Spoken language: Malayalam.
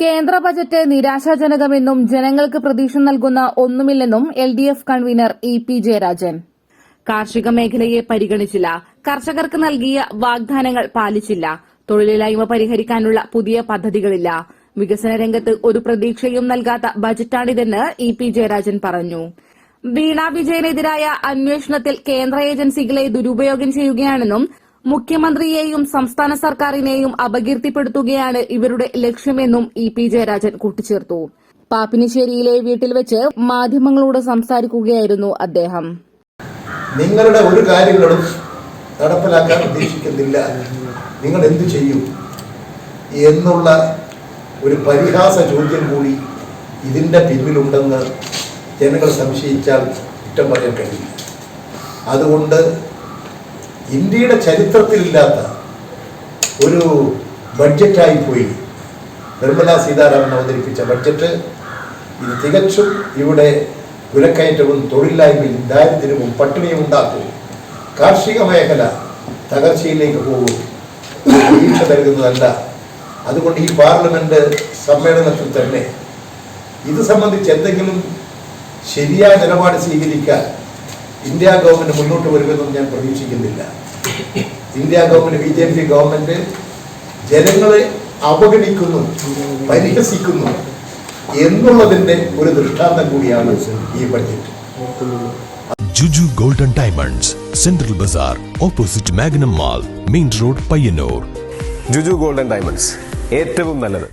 കേന്ദ്ര ബജറ്റ് നിരാശാജനകമെന്നും ജനങ്ങൾക്ക് പ്രതീക്ഷ നൽകുന്ന ഒന്നുമില്ലെന്നും L D F convenor E P Jayarajan. കാർഷിക മേഖലയെ പരിഗണിച്ചില്ല. കർഷകർക്ക് നൽകിയ വാഗ്ദാനങ്ങൾ പാലിച്ചില്ല. തൊഴിലില്ലായ്മ പരിഹരിക്കാനുള്ള പുതിയ പദ്ധതികളില്ല. വികസന രംഗത്ത് ഒരു പ്രതീക്ഷയും നൽകാത്ത ബജറ്റാണിതെന്ന് ഇ പി ജയരാജൻ പറഞ്ഞു. വീണ വിജയനെതിരായ അന്വേഷണത്തിൽ കേന്ദ്ര ഏജൻസികളെ ദുരുപയോഗം ചെയ്യുകയാണെന്നും മുഖ്യമന്ത്രിയെയും സംസ്ഥാന സർക്കാരിനെയും അപകീർത്തിപ്പെടുത്തുകയാണ് ഇവരുടെ ലക്ഷ്യമെന്നും ഇ പി ജയരാജൻ കൂട്ടിച്ചേർത്തു. പാപ്പിനിശ്ശേരിയിലെ വീട്ടിൽ വെച്ച് മാധ്യമങ്ങളോട് സംസാരിക്കുകയായിരുന്നു അദ്ദേഹം. നിങ്ങളുടെ ഒരു കാര്യങ്ങളും നടപ്പിലാക്കാൻ ഉദ്ദേശിക്കുന്നില്ല. നിങ്ങൾ എന്തു ചെയ്യും? എന്നുള്ള ഒരു പരിഹാസ ചോദ്യം കൂടി ഇതിന്റെ പിന്നിലുണ്ടെന്ന് ജനങ്ങൾ സംശയിച്ചാൽ കുറ്റം പറയാൻ കഴിയില്ല. അതുകൊണ്ട് ഇന്ത്യയുടെ ചരിത്രത്തിലില്ലാത്ത ഒരു ബഡ്ജറ്റായി പോയി നിർമ്മല സീതാരാമൻ അവതരിപ്പിച്ച ബഡ്ജറ്റ്. ഇത് തികച്ചും ഇവിടെ വിലക്കയറ്റവും തൊഴിലില്ലായ്മയും ദാരിദ്ര്യവും പട്ടിണിയും ഉണ്ടാക്കും. കാർഷിക മേഖല തകർച്ചയിലേക്ക് പോകും. പ്രതീക്ഷ നൽകുന്നതല്ല അതുകൊണ്ട് ഈ പാർലമെന്റ് സമ്മേളനത്തിൽ തന്നെ ഇത് സംബന്ധിച്ച് എന്തെങ്കിലും ശരിയായ നിലപാട് സ്വീകരിക്കാൻ ഇന്ത്യ ഗവൺമെന്റ് മുന്നോട്ട് വരുമെന്നും ഞാൻ പ്രതീക്ഷിക്കുന്നില്ല. India government B J P government ജനങ്ങളെ അവഗണിക്കുന്നു പരിഹസിക്കുന്നു എന്നുള്ളതിന്റെ ഒരു ദൃഷ്ടാന്തം കൂടിയാണ് ഈ budget Juju golden diamonds central bazaar opposite Magnum mall main road Payyanur. Juju golden diamonds ഏറ്റവും നല്ലത്.